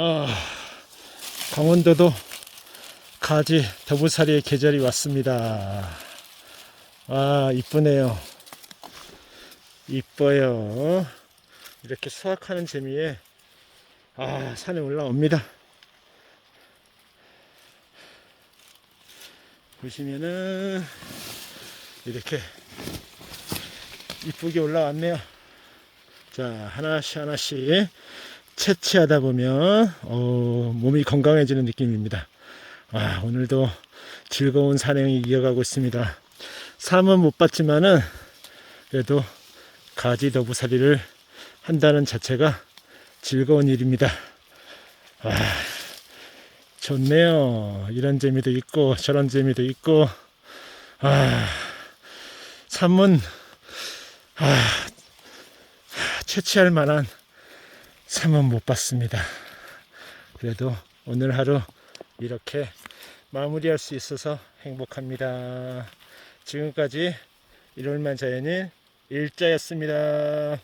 아, 강원도도 가지 더부살이의 계절이 왔습니다. 아, 이쁘네요. 이뻐요. 이렇게 수확하는 재미에 아, 산에 올라옵니다. 보시면은 이렇게 이쁘게 올라왔네요. 자, 하나씩 하나씩 채취하다 보면 어, 몸이 건강해지는 느낌입니다. 아, 오늘도 즐거운 산행이 이어가고 있습니다. 삶은 못 봤지만은 그래도 가지 더부살이를 한다는 자체가 즐거운 일입니다. 아, 좋네요. 이런 재미도 있고 저런 재미도 있고 아, 삶은 아, 채취할 만한 삶은 못 봤습니다. 그래도 오늘 하루 이렇게 마무리할 수 있어서 행복합니다. 지금까지 일월만 자연인 일자였습니다.